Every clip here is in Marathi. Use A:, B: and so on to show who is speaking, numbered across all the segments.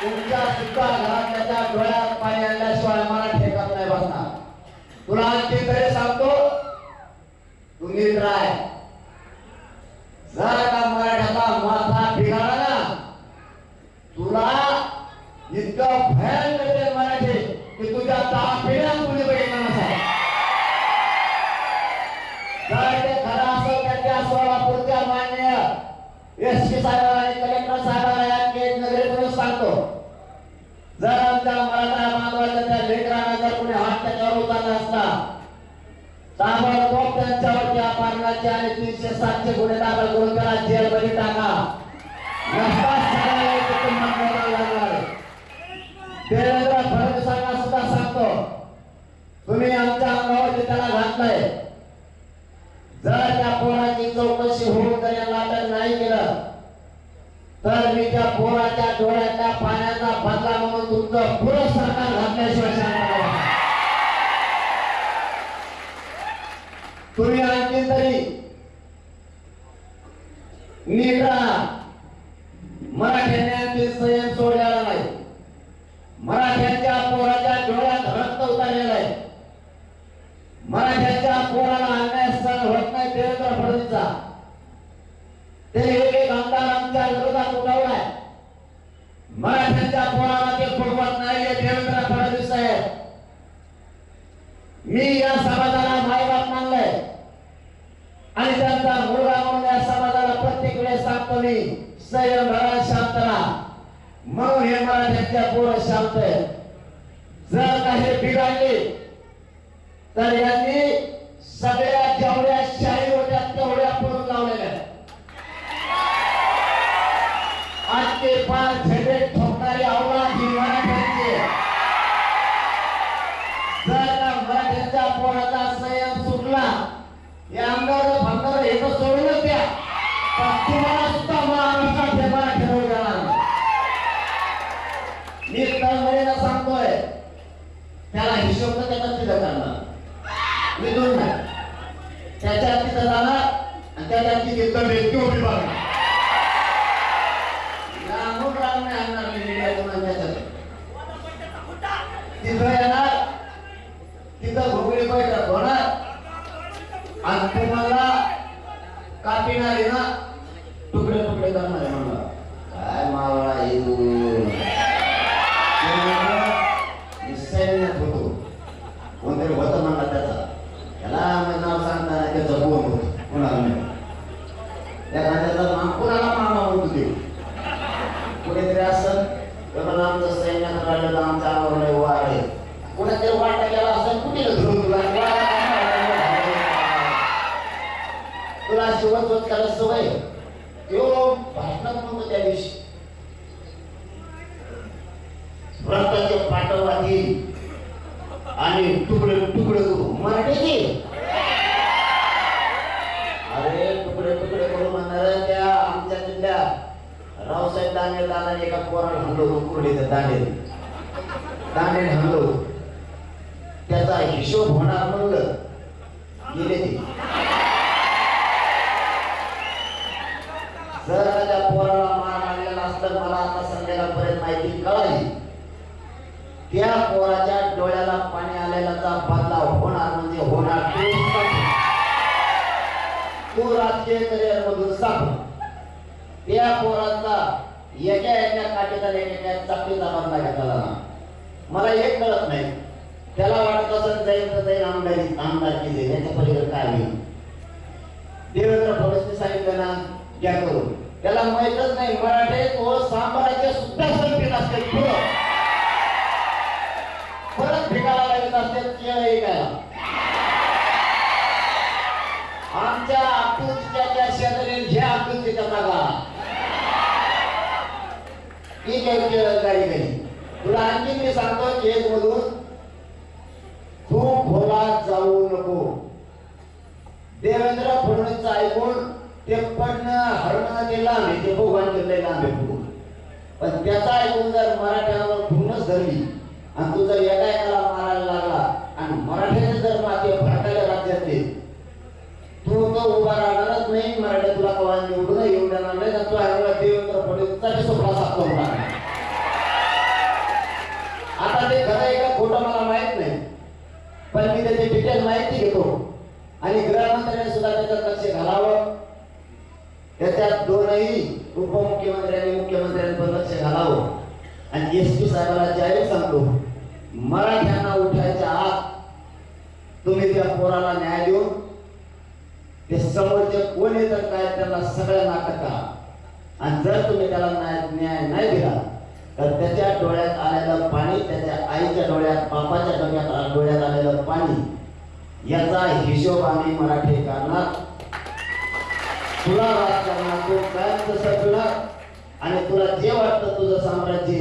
A: तुमच्या सुद्धा घरात त्याच्या डोळ्यात पाणी आणल्याशिवाय मला नाही बसणार. तुला आणखी तरी सांगतो तुम्ही राय जर का मराठ्याचा माथा ना. तुला इतकं भयंकर मराठी की तुझ्या दहा सांगतो. जर आमच्या मराठा बांधवाच्या त्या लेकरांना जर कुणी हात त्याच्यावर उतरला असता ताबडतोब त्यांच्यावरती अपहरणाचे आणि तीनशे सातशे गुन्हे दाखल करून त्याला जेलमध्ये टाका. देवेंद्र फडणवीसांना सुद्धा सांगतो तुम्ही आमच्या अंगावरती त्याला घातलंय? जर त्या पोराची चौकशी होऊन पुरं सरकार घातल्याशिवाय तुम्ही आणखी तरी नीट मराठ्यांनी आणखी संयम सोडलेला नाही. मराठ्यांच्या पोराच्या डोळ्यात रक्त उतरलेलं आहे. मराठ्यांच्या पोराला अन्याय सहन होत नाही देवेंद्र फडणवीसचा आणि त्यांचा मुलगा समाजाला प्रत्येक वेळेस सांगतो मी संयम धरा शांत राहा. म्हणून हे मराठ्यांच्या पोर शांत जर जर काही बिघडले तर यांनी सगळ्या जेवढ्या शाही तिथं येणार. तिथं घोगडी बैठक होणार. आणि तुम्हाला कापिणार आहे ना. तुकडे तुकडे करणार आहे म्हणलं काय मावळा येऊ सैन्यात होतो कोणतरी होतं म्हणला त्याचा त्याला माझं नाव सांगताना त्याचं बोल होतं कुणाला नाही त्या खात्याचा मा कुणाला मामा म्हणतो ते कुणीतरी असं बाबा आमचं सैन्यात राहिलं तर आमच्या आवडलं वार आहे कुणातरी वाटा गेला असं कुठे धरून तुला तुला जोत होत करायला सवय तो भाषणात नव्हतं त्या दिवशी. रक्ताचे पाठवादी आणि तुकडे तुकडे करू. मराठीची अरे तुकडे तुकडे करू म्हणणार त्या आमच्या जिल्ह्या रावसाहेब दांडे दादाने एका पोराला हल्लो होतो कुर्डीचं दांडे दांडे हल्लो त्याचा हिशोब होणार म्हणलं गेले ते जर त्या पोराला मार लागलेला मला आता संध्याकाळपर्यंत माहिती कळाली. त्या पोराच्या डोळ्याला पाणी आलेल्याचा बदला होणार म्हणजे होणार तू राजकीय करिअर मधून सापड त्या पोराचा एका एका काठीचा एका चाकरीचा बदला घेतला ना मला एक कळत नाही. त्याला वाटत असं जाईल तर जाईल आमदारी आमदार केले याच्या पलीकडे काय होईल? देवेंद्र फडणवीस सांगितलं ना घ्या करून. त्याला माहितच नाही मराठे तो साम्राज्य सुद्धा संकेत असते पुढं. परत फिकायला लागत असते ऐकायला. आमच्या आकृतीच्या शेजारी घ्या अब्दुलच्या जागा. ठीक आहे केळं गाडी नाही तुला आणखी मी सांगतो केस मधून तू खोलात जाऊ नको देवेंद्र फडणवीसचं ऐकून ते पण हरण ते लांब आहे ते भगवान केलंय लांब आहे फुगून पण त्याचा ऐकून जर मराठ्यावर भूनच धरली आणि तू जर एका एकाला मारायला लागला आणि मराठ्याने जर माते फटायला राज्यातले तू तो उभा राहणारच नाही मराठ्या तुला कवा निवडून येऊ करून होणार आता ते खरं आहे का खोटं मला माहीत नाही पण मी त्याची डिटेल माहिती घेतो. आणि गृहमंत्र्याने सुद्धा त्याच्यात लक्ष घालावं. त्याच्यात दोनही उपमुख्यमंत्र्यांनी मुख्यमंत्र्यांनी पण लक्ष घालावं. आणि एस पी साहेबाला जाहीर सांगतो मराठ्यांना उठायच्या आत तुम्ही त्या पोराला न्याय देऊन ते समोरचे कोण येतात काय त्याला सगळ्या नाटका आणि जर तुम्ही त्याला न्याय न्याय नाही दिला तर त्याच्या डोळ्यात आलेलं पाणी त्याच्या आईच्या डोळ्यात बापाच्या डोळ्यात डोळ्यात आलेलं पाणी याचा हिशोब आम्ही मराठी करणार. तुला राजकारणात तू कायमचं सगळं आणि तुला जे वाटतं तुझं साम्राज्य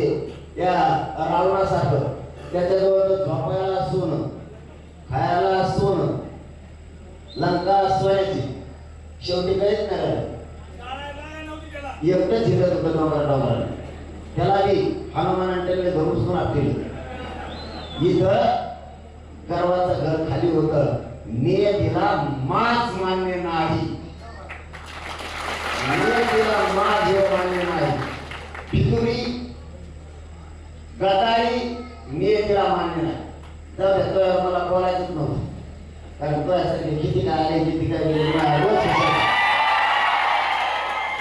A: या रावणासारखं त्याच्याजवळ झोपायला सोनं खायला सोनं लंका सोन्याची शेवटी काहीच नाही? राहिलं. एकटंच हिरत होतं डोंगर डोंगर त्याला बी हनुमानाने धरून सुद्धा आपली इथं गर्वाचं घर खाली होतं. नियतीला माच मान्य नाही नियतीला माच हे मान्य नाही फितुरी गदारी नियतीला मान्य नाही जाऊ दे तो मला बोलायचंच नव्हतं कारण तो यासाठी किती काय आले किती काय गेले मला रोज विचारायचा.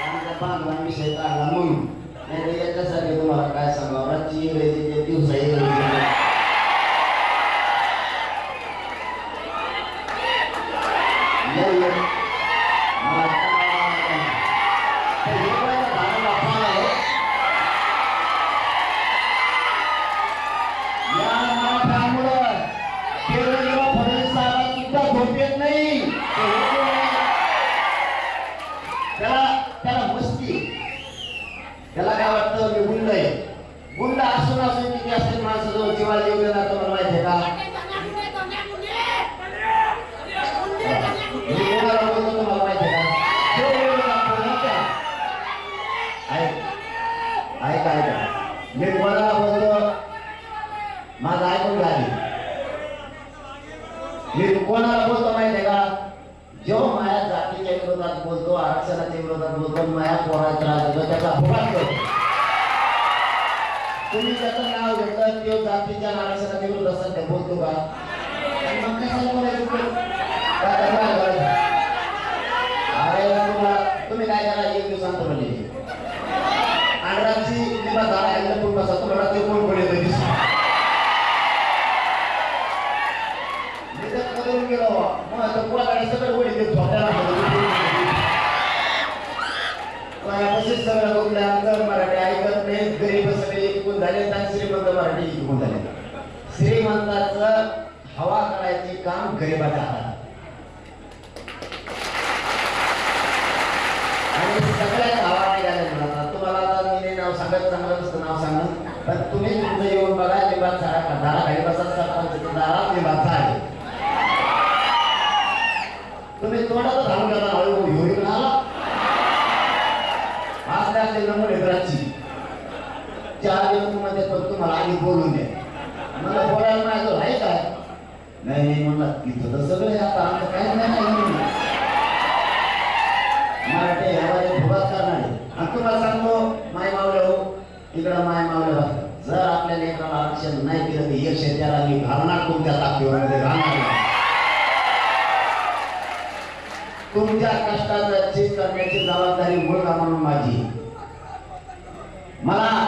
A: आमचा बांधला विषय काढला म्हणून नाही तर याच्यासाठी तुम्हाला काय सांगावं रातची इंग्रजी गुंड असून किती असतील माणसं जो जीवाला जीव देणार तुम्हाला माहिती आहे का ऐका ऐका मी कोणाला बोलतो माझं ऐकून झाली मी कोणाला बोलतो माहितीये का जो माया जातीच्या विरोधात बोलतो आरक्षणाच्या विरोधात बोलतो माया पोराचा राज होतो त्याचा भोगात करतो तुम्ही त्याचं नाव घेतलं किंवा जातीच्या आणि आरक्षणाच्या विरोधात सध्या बोलतो का आणि मग कशाला बोलायचं तो? काय करणार गरज? अरे तुम्हाला तुम्ही काय करा एक दिवसांत म्हणले आणि रात्री किंवा दारा घालून कोण बसा तुम्हाला ते कोण पडेल ते दिसतं. मी तर करून गेलो मग आता कोणाकडे सगळं वडी ते झोपायला पायापाशीच सगळं बघलं आमचं मराठी ऐकत नाही गरीब सगळे इकून झाले आणि श्रीमंत मराठी इकून झाले श्रीमंताचं हवा करायचे काम गरीबाच्या हातात आणि सगळ्या गावाने निघाल्या मुलांना तुम्हाला आता मी नाव सांगत चांगलं नसतं नाव सांगणं. पण तुम्ही तुमचं येऊन बघा लिंबात झाडा दारा खाली बसा सरपंच दारात लिंबात आहे. तुम्ही तोंडातच धारण करता हळू घेऊन आला. असले असले नमुने घराची? चार दिवसमध्ये पण तुम्हाला आधी बोलून द्या. मला बोलायला माझं आहे काय नाही म्हणला म्हणलं. तिथं तर सगळे आता. आमचं काही नाही काही नाही. मराठी ह्यामध्ये फुगाच करणार आहे. आणि तुम्हाला सांगतो माय मावले हो इकडं माय मावले बघा. जर आपल्या लेकराला आरक्षण नाही केलं तर एक त्याला मी घालणार तुमच्या ताकदीवरमध्ये घालणार तुमच्या कष्टाचं चीज करण्याची जबाबदारी मुलगा म्हणून माझी. मला